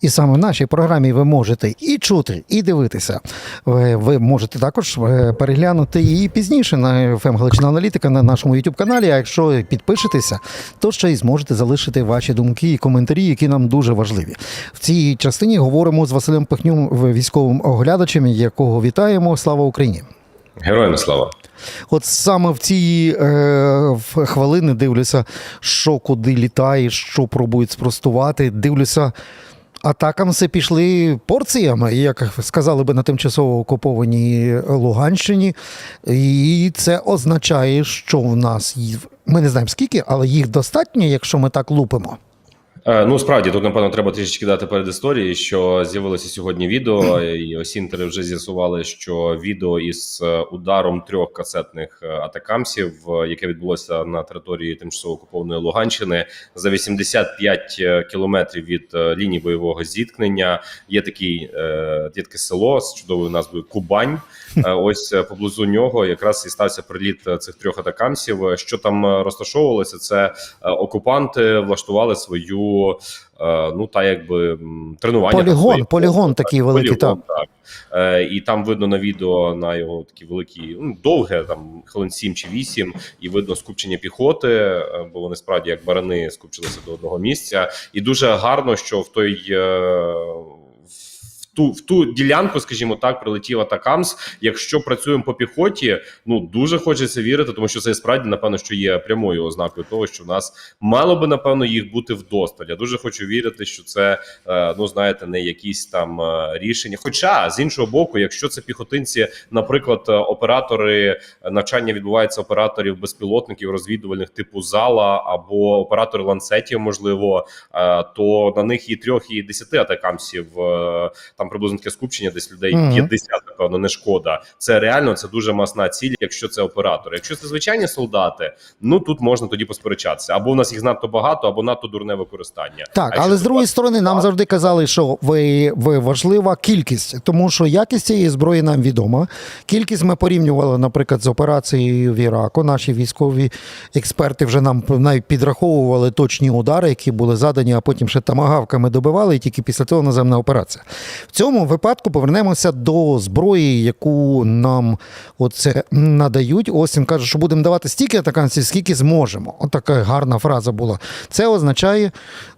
І саме в нашій програмі ви можете і чути, і дивитися. Ви, ви можете також е, переглянути її пізніше на ФМ Галичина Аналітика на нашому youtube каналі. А якщо підпишетеся, то ще й зможете залишити ваші думки і коментарі, які нам дуже важливі. В цій частині говоримо з Василем Пихнюм, військовим оглядачем, якого вітаємо. Слава Україні! Героям слава. От саме в ці е, хвилини дивлюся, що куди літає, що пробують спростувати. Дивлюся, атакам все пішли порціями, як сказали би на тимчасово окупованій Луганщині. І це означає, що в нас ми не знаємо скільки, але їх достатньо, якщо ми так лупимо. Е, Ну справді тут напевно треба трішечки дати перед історії, що з'явилося сьогодні відео, і осінтери вже з'ясували, що відео із е, ударом трьох касетних е, атакамсів, яке відбулося на території тимчасово окупованої Луганщини, за 85 кілометрів від лінії бойового зіткнення. Є такий є таке село з чудовою назвою Кубань. Ось поблизу нього якраз і стався приліт цих трьох атакамсів. Що там розташовувалося? Це окупанти влаштували свою е, ну та якби тренування Полігон, полігон такий великий, полігон, так. Е, і там видно на відео на його такі великі, ну довге, там хвилин 7 чи 8, і видно скупчення піхоти, е, бо вони справді як барани скупчилися до одного місця. І дуже гарно, що в той. Ту, в ту ділянку, скажімо так, прилетів атакамс. Якщо працюємо по піхоті, ну дуже хочеться вірити, тому що це справді напевно, що є прямою ознакою того, що в нас мало би напевно їх бути вдосталь. Я дуже хочу вірити, що це е, ну знаєте, не якісь там е, рішення. Хоча з іншого боку, якщо це піхотинці, наприклад, е, оператори навчання відбувається операторів безпілотників розвідувальних типу зала або оператори ланцетів, можливо, то на них і трьох, і десяти атакамсів е, там приблизно таке скупчення, десь людей Мгм. 50, напевно, не шкода. Це реально це дуже масна ціль, якщо це оператори. Якщо це звичайні солдати, ну тут можна тоді посперечатися. Або в нас їх надто багато, або надто дурне використання. Так, А але з другої сторони, нам завжди казали, що ви, ви важлива кількість, тому що якість цієї зброї нам відома. Кількість ми порівнювали, наприклад, з операцією в Іраку. Наші військові експерти вже нам навіть підраховували точні удари, які були задані, а потім ще тамагавками добивали, і тільки після того наземна операція. В цьому випадку повернемося до зброї, яку нам оце надають. Остін каже, що будемо давати стільки атаканців, скільки зможемо. Отака гарна фраза була. Це означає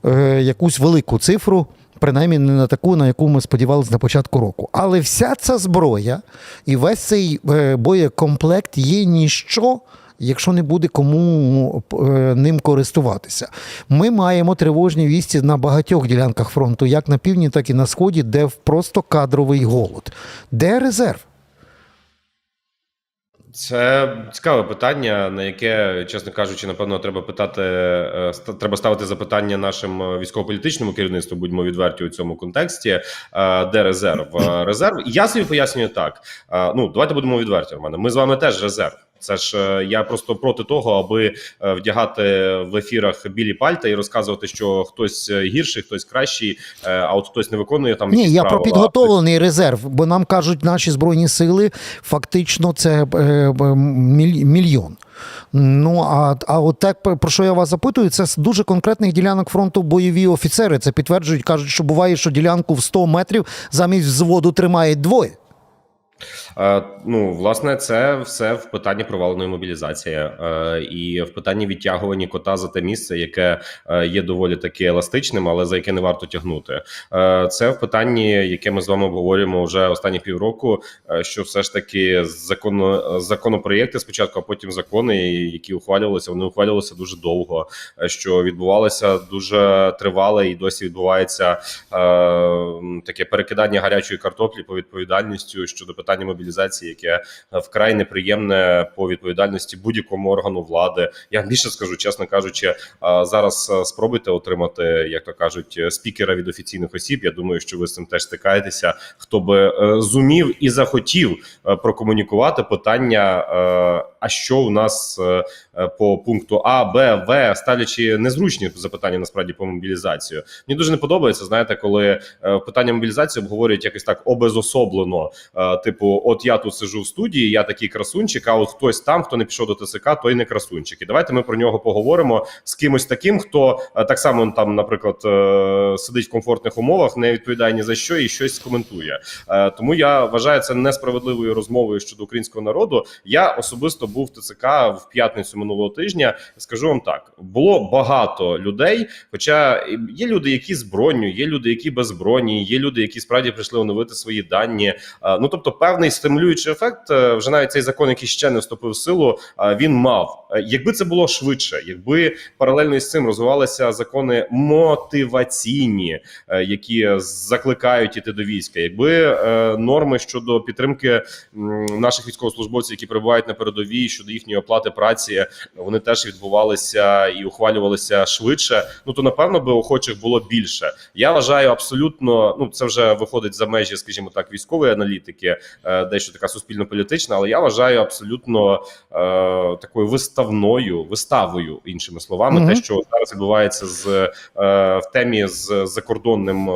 е, якусь велику цифру. Принаймні не на таку, на яку ми сподівалися на початку року. Але вся ця зброя і весь цей е, боєкомплект є ніщо, якщо не буде кому е, ним користуватися. Ми маємо тривожні вісті на багатьох ділянках фронту, як на півдні, так і на сході, де просто кадровий голод. Де резерв? Це цікаве питання, на яке, чесно кажучи, напевно, треба питати. е, Треба ставити запитання нашим е, військово-політичному керівництву. Будьмо відверті у цьому контексті. Де резерв? Резерв. Я собі пояснюю так. Ну давайте будемо відверті. В мене ми з вами теж резерв. Це ж е, я просто проти того, аби е, вдягати в ефірах білі пальта і розказувати, що хтось е, гірший, хтось кращий, а от хтось не виконує там Ні, я про підготовлений резерв, бо нам кажуть, наші збройні сили фактично це міль- мільйон. Ну а, а от так про що я вас запитую, це з дуже конкретних ділянок фронту бойові офіцери. Це підтверджують, кажуть, що буває, що ділянку в 100 метрів замість взводу тримають двоє. Е, Ну, власне, це все в питанні проваленої мобілізації е, і в питанні відтягування кота за те місце, яке е, є доволі таки еластичним, але за яке не варто тягнути. Це в питанні, яке ми з вами обговорюємо вже останні півроку. Що все ж таки законо, законопроєкти спочатку, а потім закони, які ухвалювалися, вони ухвалювалися дуже довго. Що відбувалося дуже тривале і досі відбувається таке перекидання гарячої картоплі по відповідальністю щодо питання мобілізації, яке е, вкрай неприємне по відповідальності будь-якому органу влади. Я більше скажу, чесно кажучи, е, зараз е, спробуйте отримати, як то кажуть, спікера від офіційних осіб. Я думаю, що ви з цим теж стикаєтеся. Хто би зумів і захотів прокомунікувати питання, а що у нас по пункту А, Б, В, ставлячи незручні запитання насправді по мобілізацію. Мені дуже не подобається. Знаєте, коли питання мобілізації обговорюють якось так обезособлено, типу. Типу, от я тут сижу в студії, я такий красунчик, а от хтось там, хто не пішов до ТСК, той не красунчик. І давайте ми про нього поговоримо з кимось таким, хто е, так само там, наприклад, е, сидить в комфортних умовах, не відповідає ні за що і щось коментує. Е, Тому я вважаю це несправедливою розмовою щодо українського народу. Я особисто був в ТЦК в п'ятницю минулого тижня. Скажу вам так: було багато людей. Хоча є люди, які з броню, є люди, які без броні, є люди, які справді прийшли оновити свої дані. Ну тобто, певний стимулюючий ефект, е, вже навіть цей закон, який ще не вступив в силу, е, він мав. Е, Якби це було швидше, якби паралельно із цим розвивалися закони мотиваційні, які закликають іти до війська, якби норми щодо підтримки наших військовослужбовців, які перебувають на передовій щодо їхньої оплати праці, вони теж відбувалися і ухвалювалися швидше. Ну то напевно би охочих було більше. Я вважаю абсолютно. Ну це вже виходить за межі, скажімо так, військової аналітики, дещо така суспільно-політична, але я вважаю абсолютно е, такою виставною виставою, іншими словами, Мгм. те, що зараз відбувається з е, в темі з закордонним. Е,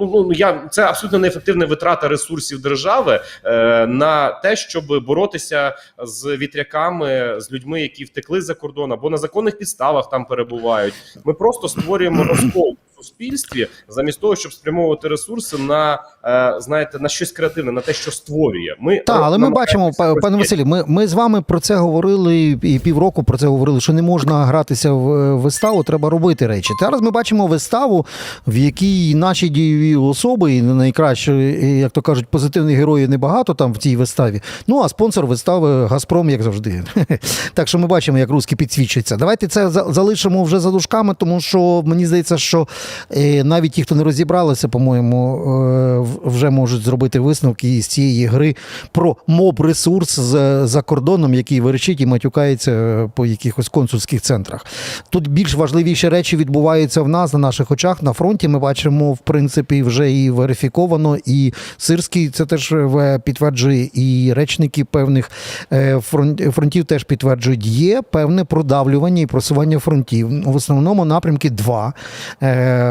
ну ну я це абсолютно неефективна витрата ресурсів держави е, на те, щоб боротися з вітряками, з людьми, які втекли за кордон або на законних підставах там перебувають. Ми просто створюємо розкол в суспільстві замість того, щоб спрямовувати ресурси на е, знаєте на щось креативне, на те, що створює. Ми Так, але ми бачимо, па- пане. Василі, ми, ми з вами про це говорили і півроку про це говорили, що не можна гратися в е, виставу, треба робити речі. Зараз ми бачимо виставу, в якій наші дієві особи, і найкраще, як то кажуть, позитивних героїв небагато там в цій виставі. Ну а спонсор вистави Газпром, як завжди. Так що ми бачимо, як русські підсвічуються. Давайте це за- залишимо вже за дужками, тому що мені здається, що е, навіть ті, хто не розібралися, по-моєму, е, вже можуть зробити висновки із цієї гри про моб-ресурс за кордоном, який верчить і матюкається по якихось консульських центрах. Тут більш важливіші речі відбуваються в нас на наших очах. На фронті ми бачимо, в принципі, вже і верифіковано, і Сирський це теж е, підтверджує, і речники певних е, фронтів теж підтверджують, є певне продавлювання і просування фронтів. В основному напрямки два: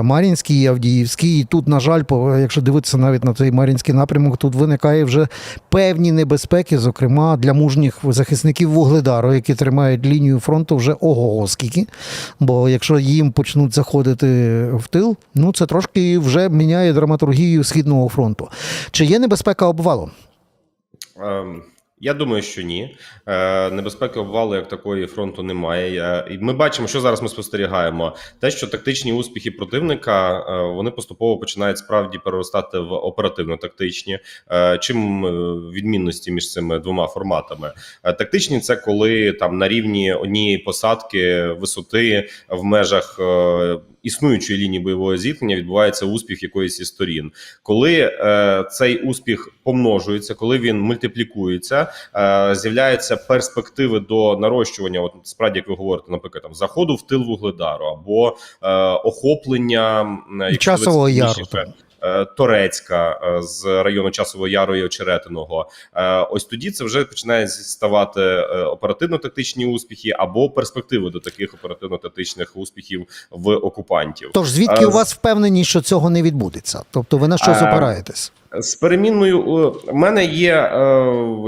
Мар'їнський і Авдіївський. І тут, на жаль, якщо дивитися навіть на цей Мар'їнський напрямок, тут виникає вже певні небезпеки, зокрема для мужніх захисників Вугледару, які тримають лінію фронту вже ого скільки. Бо якщо їм почнуть заходити в тил, ну це трошки вже міняє драматургію Східного фронту. Чи є небезпека обвалу? Ем, Я думаю, що ні. Е, Небезпеки обвалу як такої фронту немає. І Ми бачимо, що зараз ми спостерігаємо. Те, що тактичні успіхи противника е, вони поступово починають справді переростати в оперативно-тактичні. Е, Чим відмінності між цими двома форматами? Тактичні це коли там на рівні однієї посадки висоти в межах. Існуючої лінії бойового зіткнення відбувається успіх якоїсь із сторін. Коли е, цей успіх помножується, коли він мультиплікується, з'являються перспективи до нарощування. От справді, як ви говорите, наприклад, там заходу в тил вугледару або е, охоплення Часового Яру, е, Торецька е, з району Часового Яру і Очеретиного. Е, Ось тоді це вже починає ставати е, оперативно-тактичні успіхи або перспективи до таких оперативно-тактичних успіхів в окупантів. Тож звідки Е, у вас впевнені, що цього не відбудеться? Тобто ви на щось Е, опираєтесь? З перемінною у мене є е,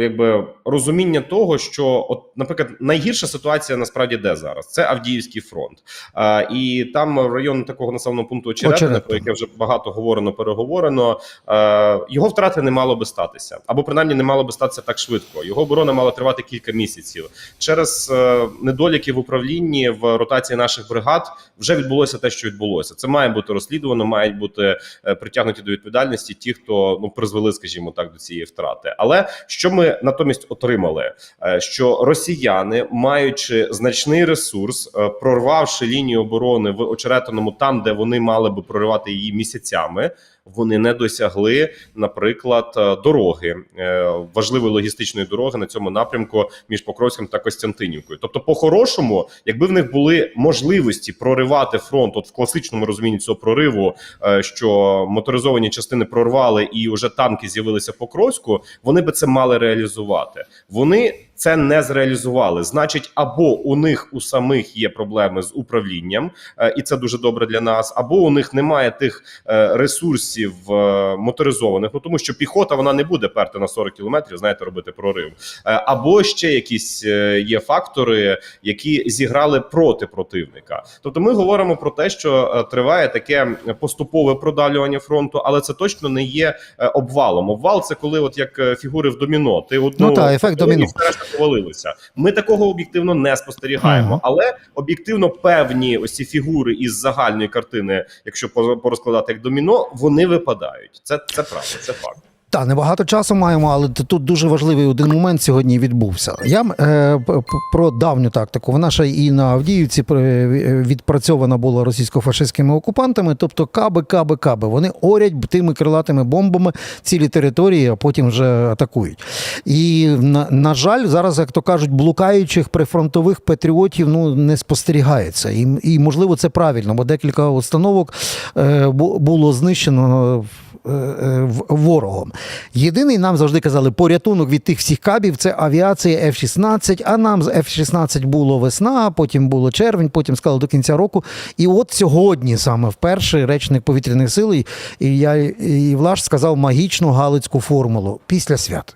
якби розуміння того, що, от, наприклад, найгірша ситуація насправді де зараз? Це Авдіївський фронт. Е, і там район такого населеного пункту Очеретина, про яке вже багато говорено, переговорено. Е, його втрати не мало би статися, або принаймні не мало би статися так швидко. Його оборона мала тривати кілька місяців. Через е, недоліки в управлінні в ротації наших бригад вже відбулося те, що відбулося. Це має бути розслідувано, мають бути е, притягнуті до відповідальності ті, хто ну призвели, скажімо так, до цієї втрати. Але що ми натомість отримали? Е, Що росіяни, маючи значний ресурс, е, прорвавши лінію оборони в очеретиному, там де вони мали би проривати її місяцями. Вони не досягли, наприклад, е, дороги е, важливої логістичної дороги на цьому напрямку між Покровським та Костянтинівкою. Тобто, по-хорошому, якби в них були можливості проривати фронт, от в класичному розумінні цього прориву, е, що моторизовані частини прорвали і вже танки з'явилися в Покровську, вони би це мали реалізувати. Вони це не зреалізували. Значить, або у них у самих є проблеми з управлінням, е, і це дуже добре для нас, або у них немає тих е, ресурсів е, моторизованих, ну тому що піхота вона не буде перти на 40 кілометрів, знаєте, робити прорив. Або ще якісь є фактори, які зіграли проти противника. Тобто, ми говоримо про те, що триває таке поступове продавлювання фронту, але це точно не є обвалом. Обвал це коли, от як фігури в доміно, ти одну Ну та, ефект доміно. Повалилися. Ми такого об'єктивно не спостерігаємо, але об'єктивно певні ось ці фігури із загальної картини, якщо по- порозкладати як доміно, вони випадають. Це це правда, це факт. Так, небагато часу маємо, але тут дуже важливий один момент сьогодні відбувся. Я е, про давню тактику. Вона ще і на Авдіївці відпрацьована була російсько-фашистськими окупантами. Тобто каби, каби, каби. Вони орять тими крилатими бомбами цілі території, а потім вже атакують. І на, на жаль, зараз, як то кажуть, блукаючих прифронтових патріотів ну не спостерігається. І, і можливо це правильно, бо декілька установок е, було знищено е, ворогом. Єдиний нам завжди казали, порятунок від тих всіх кабів це авіація F-16, а нам з F-16 було весна, потім було червень, потім сказали до кінця року. І от сьогодні саме вперше речник повітряних сил, і я і Влаш сказав магічну галицьку формулу після свят.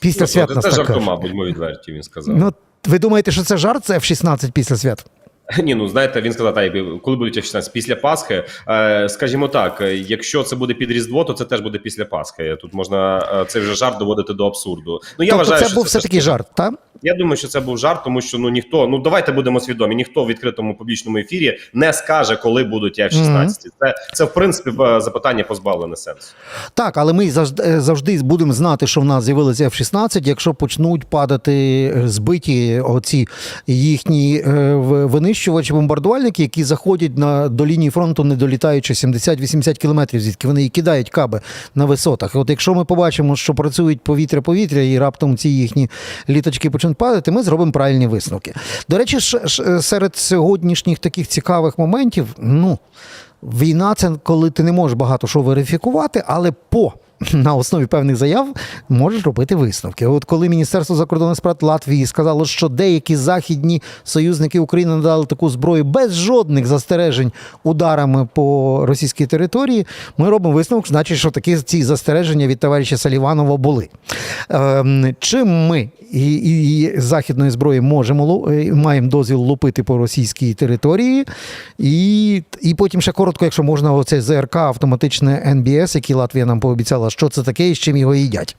Після свят Ну, нас це жартома, будьмо відверті. Він сказав. Ну, ви думаєте, що це жарт, це F-16 після свят? Ні, ну знаєте, він сказав, так, коли буде F-16? після Пасхи. Е, скажімо так, е, якщо це буде під Різдво, то це теж буде після Пасхи. Тут можна е, цей вже жарт доводити до абсурду. Ну я тобто вважаю, це що був все все-таки жарт, так? Я думаю, що це був жарт, тому що ну ніхто, ну давайте будемо свідомі, ніхто в відкритому публічному ефірі не скаже, коли будуть F-16. Це, це в принципі запитання позбавлене сенсу. Так, але ми завжди, е, завжди будемо знати, що в нас з'явилися F-16, якщо почнуть падати е, збиті оці їхні е, винищувачі, бомбардувальники, які заходять на до лінії фронту, не долітаючи 70-80 кілометрів, звідки вони і кидають каби на висотах. От якщо ми побачимо, що працюють повітря-повітря, і раптом ці їхні літочки почнуть падати, ми зробимо правильні висновки. До речі, серед сьогоднішніх таких цікавих моментів, ну. Війна це коли ти не можеш багато що верифікувати, але по на основі певних заяв можеш робити висновки. От коли Міністерство закордонних справ Латвії сказало, що деякі західні союзники України надали таку зброю без жодних застережень ударами по російській території, ми робимо висновок, значить, що такі ці застереження від товариша Саліванова були. Ем, чим ми і, і, і західної зброї можемо е, маємо дозвіл лупити по російській території, і, і потім ще коротко, якщо можна, оце ЗРК автоматичне НБС, який Латвія нам пообіцяла, що це таке і з чим його їдять.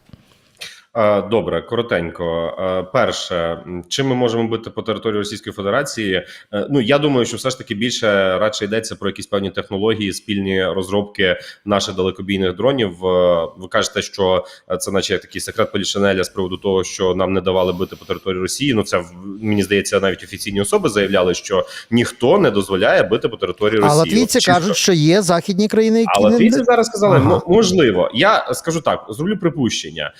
Е, Добре, коротенько. Е, Перше, чим ми можемо бити по території Російської Федерації? Е, Ну я думаю, що все ж таки більше радше йдеться про якісь певні технології, спільні розробки наших далекобійних дронів. Е, Ви кажете, що е, це, наче такий секрет Полішинеля з приводу того, що нам не давали бити по території Росії. Ну це мені здається, навіть офіційні особи заявляли, що ніхто не дозволяє бити по території А Росії. латвійці От чисто- кажуть, що є західні країни, які а не- латвійці зараз сказали, Ага. Можливо. Я скажу так: зроблю припущення.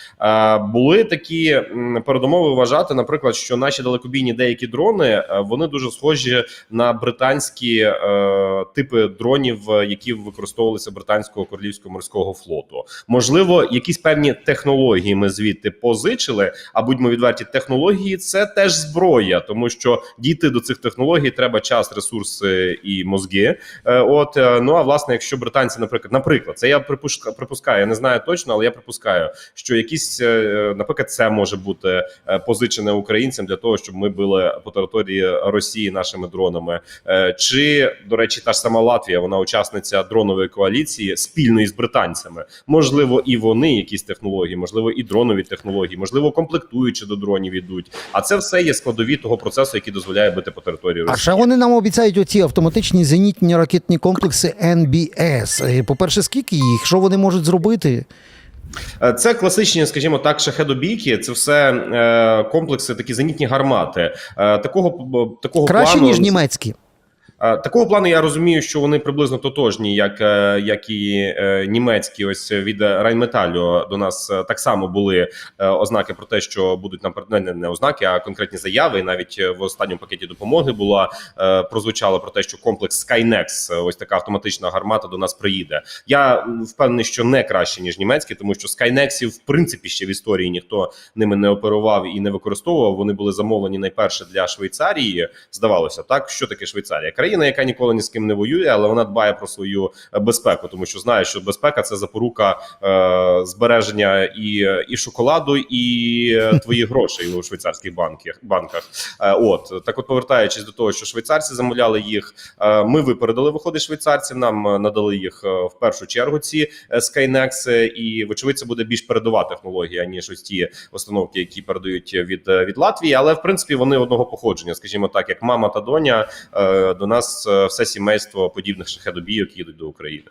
Були такі передумови вважати, наприклад, що наші далекобійні деякі дрони е, вони дуже схожі на британські е, типи дронів, е, які використовувалися британського королівського морського флоту. Можливо, якісь певні технології ми звідти позичили. А будьмо відверті, технології це теж зброя, тому що дійти до цих технологій треба час, ресурси і мозги. Е, От е, ну а власне, якщо британці, наприклад, наприклад, це я припуска- припускаю, я не знаю точно, але я припускаю, що якісь, е, наприклад, це може бути е, позичене українцям для того, щоб ми били по території Росії нашими дронами. Е, Чи до речі, та ж сама Латвія, вона учасниця дронової коаліції спільно із британцями. Можливо, і вони якісь технології, можливо, і дронові технології, можливо, комплектуючи до дронів ідуть. А це все є складові того процесу, який дозволяє бити по території А ще вони нам обіцяють оці автоматичні зенітні ракетні комплекси НБС. Е, По-перше, скільки їх? Що вони можуть зробити? Е, Це класичні, скажімо так, шахедобійки. Це все е, комплекси, такі зенітні гармати. Е, такого такого Краще, плану ніж німецькі. Такого плану я розумію, що вони приблизно тотожні, як, е, як і е, німецькі, ось від Райнметалю до нас е, так само були ознаки про те, що будуть нам не, не, ознаки, а конкретні заяви. Навіть в останньому пакеті допомоги була прозвучало про те, що комплекс Skynex, ось така автоматична гармата, до нас приїде. Я впевнений, що не краще ніж німецькі, тому що Skynexів в принципі ще в історії ніхто ними не оперував і не використовував. Вони були замовлені найперше для Швейцарії. Здавалося, так що таке Швейцарія? Країна, яка ніколи ні з ким не воює, але вона дбає про свою е, безпеку, тому що знає, що безпека це запорука е, збереження і, і шоколаду, і е, твоїх грошей у швейцарських банках. банках. Е, от так, от повертаючись до того, що швейцарці замовляли їх, е, ми випередили виходить швейцарців. Нам е, надали їх в першу чергу. Ці Skynex, і вочевидь, це буде більш передова технологія ніж ось ті установки, які передають від, від Латвії. Але в принципі вони одного походження, скажімо так, як мама та доня. е, До нас е, все сімейство подібних шахедобійок їдуть до України.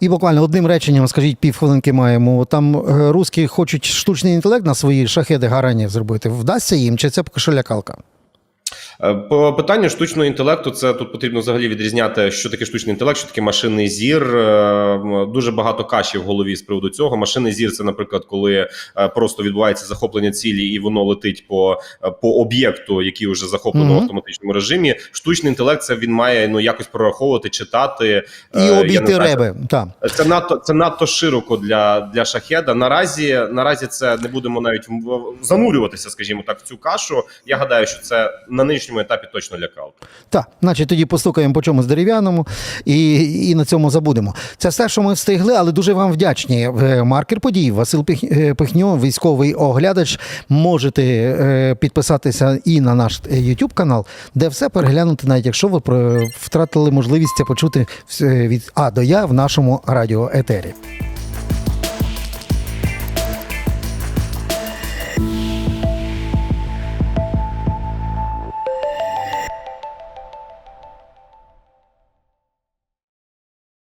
І буквально одним реченням, скажіть, півхвилинки маємо. Там е, русські хочуть штучний інтелект на свої шахеди гаранів зробити. Вдасться їм, чи це поки що лякалка? Е, По питанню штучного інтелекту, це тут потрібно взагалі відрізняти, що таке штучний інтелект, що таке машинний зір. Е, Дуже багато каші в голові з приводу цього. Машинний зір це, наприклад, коли е, просто відбувається захоплення цілі, і воно летить по, по об'єкту, який вже захоплено Мгм. в автоматичному режимі. Штучний інтелект це він має ну якось прораховувати, читати І обійти реби. Так. це надто це надто широко для, для шахеда. Наразі наразі це не будемо навіть занурюватися, скажімо так, в цю кашу. Я гадаю, що це на нинішньому етапі точно лякалка. Так, значить тоді постукаємо по чомусь дерев'яному і, і на цьому забудемо. Це все, що ми встигли, але дуже вам вдячні. Е, Маркер подій Василь Пих- е, Пихньо, військовий оглядач. Можете е, підписатися і на наш YouTube канал, де все переглянути, навіть якщо ви втратили можливість це почути від А до Я в нашому радіоетері.